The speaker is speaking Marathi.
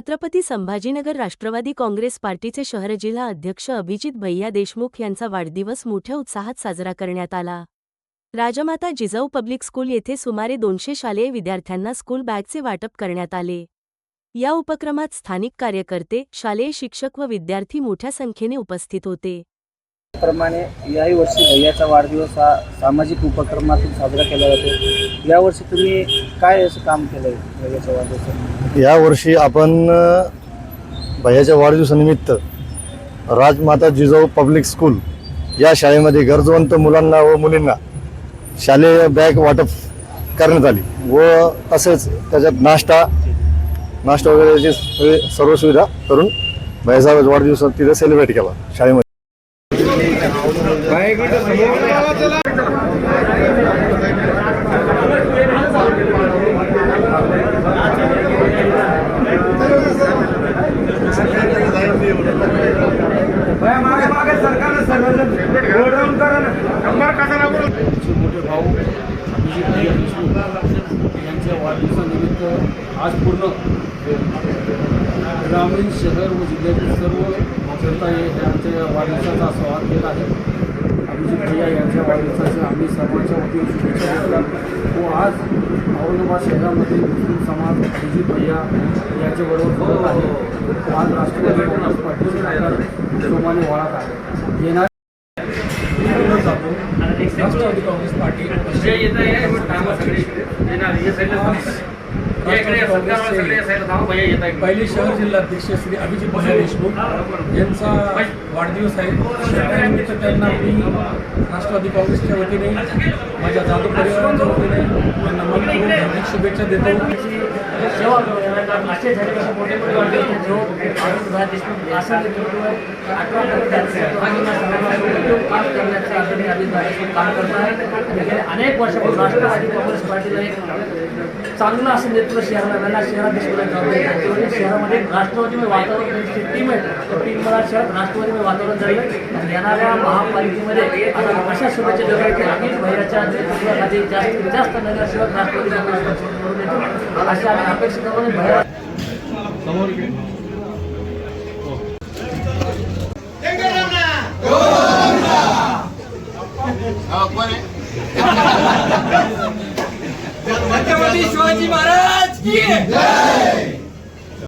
छत्रपती संभाजीनगर राष्ट्रवादी काँग्रेस पार्टीचे शहर जिल्हा अध्यक्ष अभिजित भैया देशमुख यांचा वाढदिवस मोठ्या उत्साहात साजरा करण्यात आला. राजमाता जिजाऊ पब्लिक स्कूल येथे सुमारे दोनशे शालेय विद्यार्थ्यांना स्कूल बॅगचे वाटप करण्यात आले. या उपक्रमात स्थानिक कार्यकर्ते शालेय शिक्षक व विद्यार्थी मोठ्या संख्येने उपस्थित होते. प्रमाणे याही वर्षी भैयाचा वाढदिवस हा सामाजिक उपक्रमातून साजरा केला जातो. यावर्षी तुम्ही काय असं काम केलं आहे भैयाच्या वाढदिवसात? यावर्षी आपण भैयाच्या वाढदिवसानिमित्त राजमाता जिजाऊ पब्लिक स्कूल या शाळेमध्ये गरजवंत मुलांना व मुलींना शालेय बॅग वाटप करण्यात आली व तसेच त्याच्यात नाश्ता नाश्ता वगैरेची सगळी सर्व सुविधा करून भैयाचा वाढदिवस तिथे सेलिब्रेट केला शाळेमध्ये. मोठे भाऊ अभिजित यांच्या वाढदिवसानिमित्त आज पूर्ण ग्रामीण शहर व जिल्ह्यातील सर्व जनता हे यांच्या वाढदिवसाचा स्वागत घेत आहे अभिजित भैया यांच्या वाढदिवसाच्या आम्ही सर्वांच्या वतीने शुभेच्छा देतात व आज औरंगाबाद शहरामध्ये मुस्लिम समाज अभिजित भैया यांच्याबरोबर बोलत आहे. आज राष्ट्रवादी काँग्रेस पार्टीचे आकार जोमाने वाढत आहे. येणार राष्ट्रवादी काँग्रेस पार्टी पहिले शहर जिल्हाध्यक्ष श्री अभिजित भैया देशमुख यांचा वाढदिवस आहे. त्यांना मी राष्ट्रवादी काँग्रेसच्या वतीने माझ्या जाधव परिवाराच्या वतीने त्यांना मनपूर्वक शुभेच्छा देतो. सेवा असे झाले कसे मोठे मोठे जो भाई देशमुख असं नेतृत्व अठरा काम भाई देशमुख काम करत आहे गेल्या अनेक वर्षापासून राष्ट्रवादी काँग्रेस पार्टीला एक चांगलं असं नेतृत्व शहराला मिळालं जबाबदारी शहरामध्ये राष्ट्रवादीमय वातावरण टीम आहे. टीम मला शहरात राष्ट्रवादीमय वातावरण झालं येणाऱ्या महापालिकेमध्ये आता अशा शुभेच्छा देतात की अमित जास्तीत जास्त नगरसेवक राष्ट्रवादी अशा आम्ही अपेक्षा करून भैया छत्रपती शिवाजी महाराज की